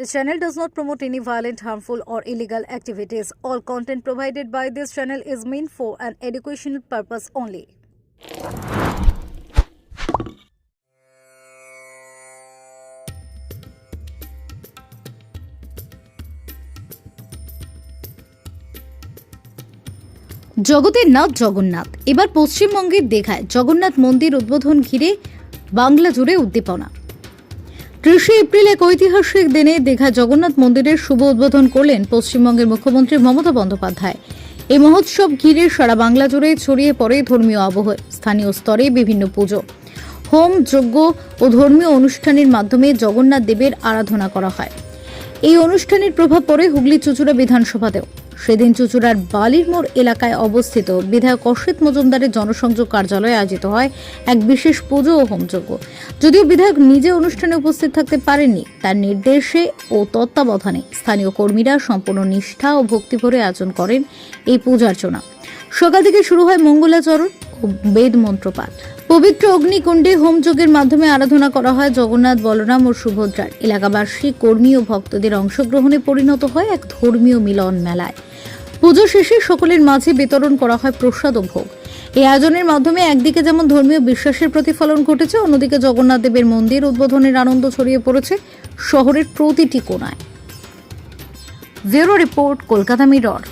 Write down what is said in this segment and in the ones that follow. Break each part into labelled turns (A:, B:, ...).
A: This channel does not promote any violent, harmful, or illegal activities. All content provided by this channel is meant for an educational purpose only. জগতের নাথ জগন্নাথ এবার পশ্চিমবঙ্গের দেখায় জগন্নাথ মন্দির উদ্বোধন ঘিরে বাংলা জুড়ে উদ্দীপনা ত্রিশে এপ্রিল এক ঐতিহাসিক দিনে দীঘা জগন্নাথ মন্দিরের শুভ উদ্বোধন করলেন পশ্চিমবঙ্গের মুখ্যমন্ত্রী মমতা বন্দ্যোপাধ্যায়। এই মহোৎসব ঘিরে সারা বাংলা জুড়ে ছড়িয়ে পড়ে ধর্মীয় আবহ, স্থানীয় স্তরে বিভিন্ন পুজো। হোম, যজ্ঞ ও ধর্মীয় অনুষ্ঠানের মাধ্যমে জগন্নাথ দেবের আরাধনা করা হয়। এই অনুষ্ঠানের প্রভাব পড়ে হুগলি চুচুড়া বিধানসভাতেও। সেদিন চুচুড়ার বালির মোড় এলাকায় অবস্থিত বিধায়ক অসিত মজুমদারের জনসংযোগ কার্যালয়ে আয়োজিত হয় এক বিশেষ পুজো ও হোমযজ্ঞ। যদিও বিধায়ক নিজে অনুষ্ঠানে উপস্থিত থাকতে পারেননি, তার নির্দেশে ও তত্ত্বাবধানে স্থানীয় কর্মীরা সম্পূর্ণ নিষ্ঠা ও ভক্তিভরে আয়োজন করেন এই পূজার্চনা। সকাল থেকে শুরু হয় মঙ্গলাচরণ ও বেদ মন্ত্রপাঠ। পবিত্র অগ্নিকুণ্ডে হোমযজ্ঞের মাধ্যমে আরাধনা করা হয় জগন্নাথ, বলরাম ও সুভদ্রার। এলাকাবাসী কর্মী ও ভক্তদের অংশগ্রহণে পরিণত হয় এক ধর্মীয় মিলন মেলায়। পুজো শেষে সকলের মাঝে বিতরণ করা হয় প্রসাদ ও ভোগ। এই আয়োজনের মাধ্যমে একদিকে যেমন ধর্মীয় বিশ্বাসের প্রতিফলন ঘটেছে, অন্যদিকে জগন্নাথ দেবের মন্দির উদ্বোধনের আনন্দ ছড়িয়ে পড়েছে শহরের প্রতিটি কোণায় ব্যুরো রিপোর্ট, কলকাতা মিরর।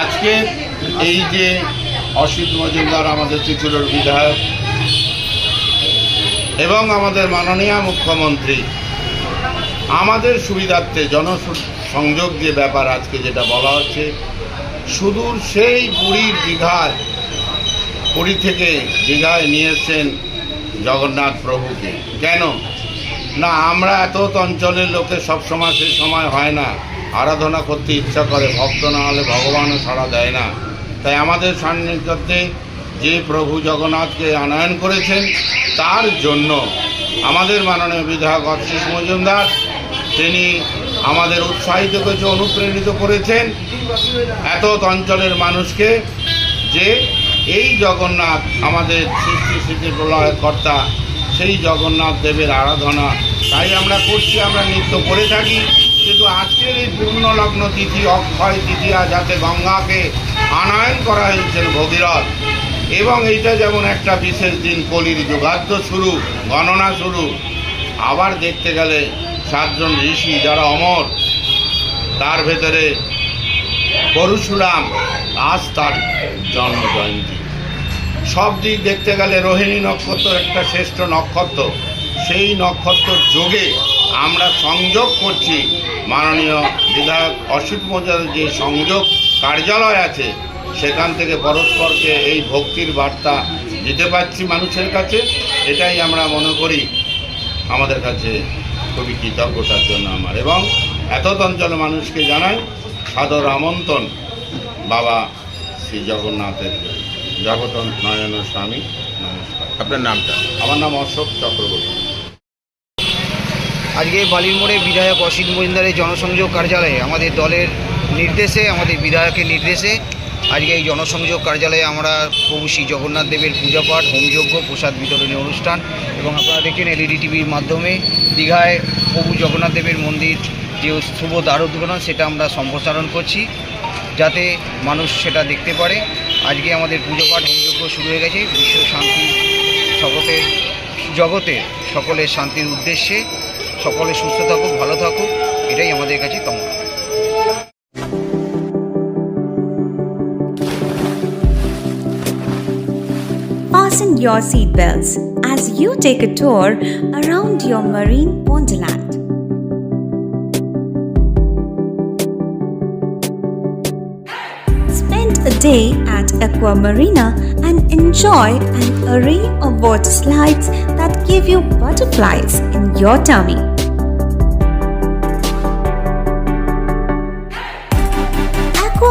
B: আজকে এই যে অসিত মজুমদার আমাদের ত্রিপুরার বিধায়ক এবং আমাদের মাননীয় মুখ্যমন্ত্রী। আমাদের সুবিধার্থে জনসংযোগ যে ব্যাপার আজকে যেটা বলা হচ্ছে সুদূর সেই পুরীর দীঘায় পুরী থেকে দীঘায় নিয়ে এসছেন জগন্নাথ প্রভুকে। কেন? না, আমরা এত অঞ্চলের লোকে সবসময় সেই সময় হয় না। আরাধনা করতে ইচ্ছা করে, ভক্ত না হলে ভগবানও সাড়া দেয় না। তাই আমাদের সান্নিধ্যতে যে প্রভু জগন্নাথকে আনয়ন করেছেন, তার জন্য আমাদের মাননীয় বিধায়ক অশিস মজুমদার, তিনি আমাদের উৎসাহিত করেছে অনুপ্রেরিত করেছেন এত অঞ্চলের মানুষকে যে এই জগন্নাথ আমাদের সৃষ্টি স্মৃতি প্রলয়ের কর্তা, সেই জগন্নাথ দেবের আরাধনা, তাই আমরা করছি, আমরা নৃত্য করে থাকি। কিন্তু আজকের এই পূর্ণলগ্ন তিথি অক্ষয় তৃতীয়া যাতে গঙ্গাকে আনয়ন করা হয়েছেন ভগীরথ, এবং এইটা যেমন একটা বিশেষ দিন কলির যুগাদ্য শুরু, গণনা শুরু, আবার দেখতে গেলে সাতজন ঋষি যারা অমর, তার ভেতরে পরশুরাম, আজ তার জন্ম জয়ন্তী সব দিক দেখতে গেলে রোহিণী নক্ষত্র একটা শ্রেষ্ঠ নক্ষত্র। সেই নক্ষত্র যোগে আমরা সংযোগ করছি মাননীয় বিধায়ক অসিত মজার যে সংযোগ কার্যালয় আছে সেখান থেকে পরস্পরকে এই ভক্তির বার্তা দিতে পারছি মানুষের কাছে। এটাই আমরা মনে করি আমাদের কাছে খুবই কৃতজ্ঞতার জন্য আমার। এবং এত অঞ্চলের মানুষকে জানাই সাদর আমন্ত্রণ বাবা শ্রী জগন্নাথের জগত নয়ন স্বামী নমস্কার।
C: আপনার নামটা?
B: আমার নাম অশোক চক্রবর্তী।
D: আজকে বালির মোড়ে বিধায়ক অসিত মজুমদারের জনসংযোগ কার্যালয়ে আমাদের দলের নির্দেশে, আমাদের বিধায়কের নির্দেশে আজকে এই জনসংযোগ কার্যালয়ে আমরা প্রভু শ্রী জগন্নাথ দেবের পূজাপাঠ হোমযজ্ঞ, প্রসাদ বিতরণী অনুষ্ঠান এবং আপনারা দেখছেন এলইডি টিভির মাধ্যমে দীঘায় প্রভু জগন্নাথ দেবের মন্দির যে শুভ দ্বার উদ্বোধন সেটা আমরা সম্প্রসারণ করছি যাতে মানুষ সেটা দেখতে পারে। আজকে আমাদের পুজোপাঠ হোমযজ্ঞ শুরু হয়ে গেছে। বিশ্ব শান্তি জগতে জগতে সকলের শান্তির উদ্দেশ্যে সকলে সুস্থ থাকুক ভালো থাকুক এটাই আমাদের কাছে কামনা
E: Fasten your seatbelts as you take a tour around your marine wonderland. Spend a day at Aqua Marina and enjoy an array of water slides that give you butterflies in your tummy.